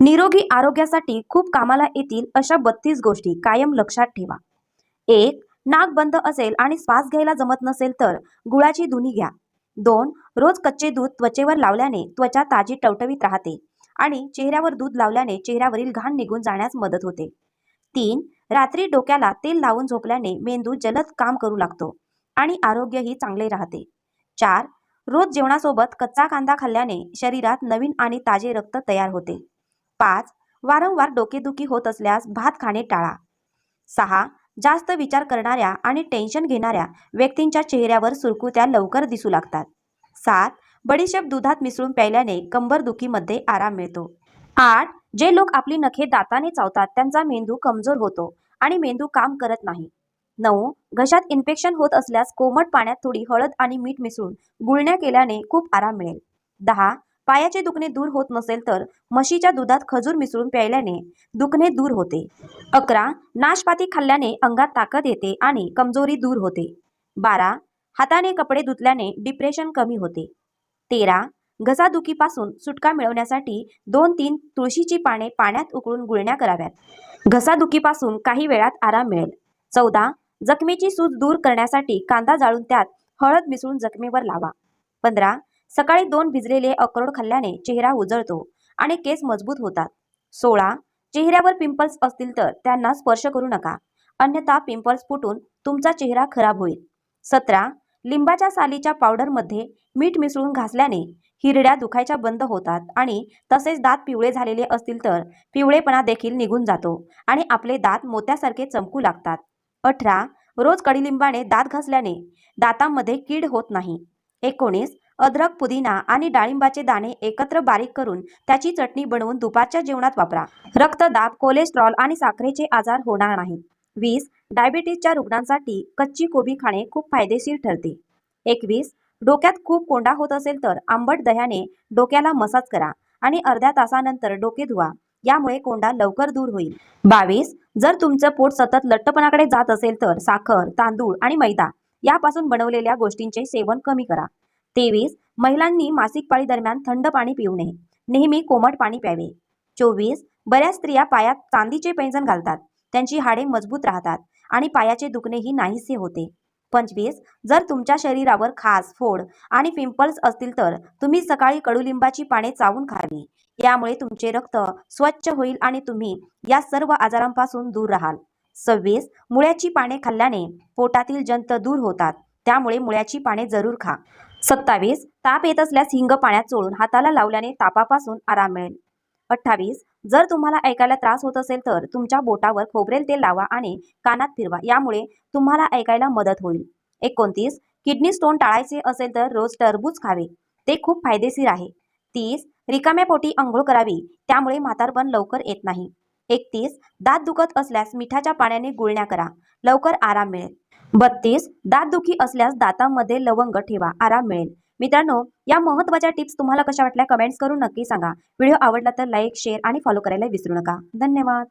निरोगी आरोग्यासाठी खूप कामाला येतील अशा बत्तीस गोष्टी कायम लक्षात ठेवा. एक नाक बंद असेल आणि श्वास घ्यायला जमत नसेल तर गुळाची धुनी घ्या. दोन रोज कच्चे दूध त्वचेवर लावल्याने त्वचा ताजी टवटवीत राहते आणि चेहऱ्यावर दूध लावल्याने चेहऱ्यावरील घाण निघून जाण्यास मदत होते. तीन रात्री डोक्याला तेल लावून झोपल्याने मेंदू जलद काम करू लागतो आणि आरोग्यही चांगले राहते. चार रोज जेवणासोबत कच्चा कांदा खाल्ल्याने शरीरात नवीन आणि ताजे रक्त तयार होते. पाच वारंवार डोकेदुखी होत असल्यास भात खाणे टाळा. सहा जास्त विचार करणाऱ्या आणि टेन्शन घेणाऱ्या व्यक्तींच्या चेहऱ्यावर सुरकुत्या लवकर दिसू लागतात. सात बडीशेप दुधात मिसळून प्यायल्याने कंबरदुखीमध्ये आराम मिळतो. आठ जे लोक आपली नखे दाताने चावतात त्यांचा मेंदू कमजोर होतो आणि मेंदू काम करत नाही. नऊ घशात इन्फेक्शन होत असल्यास कोमट पाण्यात थोडी हळद आणि मीठ मिसळून गुळण्या केल्याने खूप आराम मिळेल. दहा पायाचे दुखणे दूर होत नसेल तर म्हशीच्या दुधात खजूर मिसळून प्यायल्याने दुखणे दूर होते. अकरा नाशपाती खाल्ल्याने अंगात ताकद येते आणि कमजोरी दूर होते. बारा हाताने कपडे धुतल्याने डिप्रेशन कमी होते. तेरा घसादुखीपासून सुटका मिळवण्यासाठी दोन तीन तुळशीची पाने पाण्यात उकळून गुळण्या कराव्यात. घसादुखीपासून काही वेळात आराम मिळेल. चौदा जखमेची सूज दूर करण्यासाठी कांदा जाळून त्यात हळद मिसळून जखमेवर लावा. पंधरा सकाळी दोन भिजलेले अक्रोड खाल्ल्याने चेहरा उजळतो आणि केस मजबूत होतात. सोळा चेहऱ्यावर पिंपल्स असतील तर त्यांना स्पर्श करू नका. अन्यथा पिंपल्स फुटून तुमचा चेहरा खराब होईल. सतरा लिंबाच्या सालीच्या पावडरमध्ये मीठ मिसळून घासल्याने हिरड्या दुखायच्या बंद होतात आणि तसेच दात पिवळे झालेले असतील तर पिवळेपणा देखील निघून जातो आणि आपले दात मोत्यासारखे चमकू लागतात. अठरा रोज कडीलिंबाने दात घासल्याने दातांमध्ये कीड होत नाही. एकोणीस अद्रक पुदिना आणि डाळिंबाचे दाणे एकत्र बारीक करून त्याची चटणी बनवून दुपारच्या जेवणात वापरा. रक्तदाब कोलेस्ट्रॉल आणि साखरेचे आजार होणार नाहीत वीस डायबिटीसच्या रुग्णांसाठी कच्ची कोबी खाणे खूप फायदेशीर ठरते. एकवीस डोक्यात खूप कोंडा होत असेल तर आंबट दह्याने डोक्याला मसाज करा आणि अर्ध्या तासानंतर डोके धुवा. यामुळे कोंडा लवकर दूर होईल. बावीस जर तुमचं पोट सतत लठ्ठपणाकडे जात असेल तर साखर तांदूळ आणि मैदा यापासून बनवलेल्या गोष्टींचे सेवन कमी करा. तेवीस महिलांनी मासिक पाळी दरम्यान थंड पाणी पिऊ नये. नेहमी कोमट पाणी प्यावे. चोवीस बऱ्याच स्त्रिया पायात चांदीचे पैंजण घालतात. त्यांची हाडे मजबूत राहतात आणि पायाचे दुखणेही नाहीसे होते. पंचवीस जर तुमच्या शरीरावर खास फोड आणि पिंपल्स असतील तर तुम्ही सकाळी कडुलिंबाची पाने चावून खावी. यामुळे तुमचे रक्त स्वच्छ होईल आणि तुम्ही या सर्व आजारांपासून दूर राहाल. सव्वीस मुळ्याची पाने खाल्ल्याने पोटातील जंत दूर होतात. त्यामुळे मुळ्याची पाने जरूर खा. सत्तावीस ताप येत असल्यास हिंग पाण्यात चोळून हाताला लावल्याने तापापासून आराम मिळेल. अठ्ठावीस जर तुम्हाला ऐकायला त्रास होत असेल तर तुमच्या बोटावर खोबरेल तेल लावा आणि कानात फिरवा यामुळे तुम्हाला ऐकायला मदत होईल. एकोणतीस किडनी स्टोन टाळायचे असेल तर रोज टरबूज खावे. ते खूप फायदेशीर आहे. तीस रिकाम्या पोटी अंघोळ करावी त्यामुळे म्हातारपण लवकर येत नाही. एकतीस दात दुखत असल्यास मिठाच्या पाण्याने गुळण्या करा. लवकर आराम मिळेल. बत्तीस. दातदुखी असल्यास दातांमध्ये लवंग ठेवा आराम मिळेल. मित्रांनो या महत्त्वाच्या टिप्स तुम्हाला कशा वाटल्या कमेंट्स करून नक्की सांगा. व्हिडिओ आवडला तर लाईक शेअर आणि फॉलो करायला विसरू नका. धन्यवाद.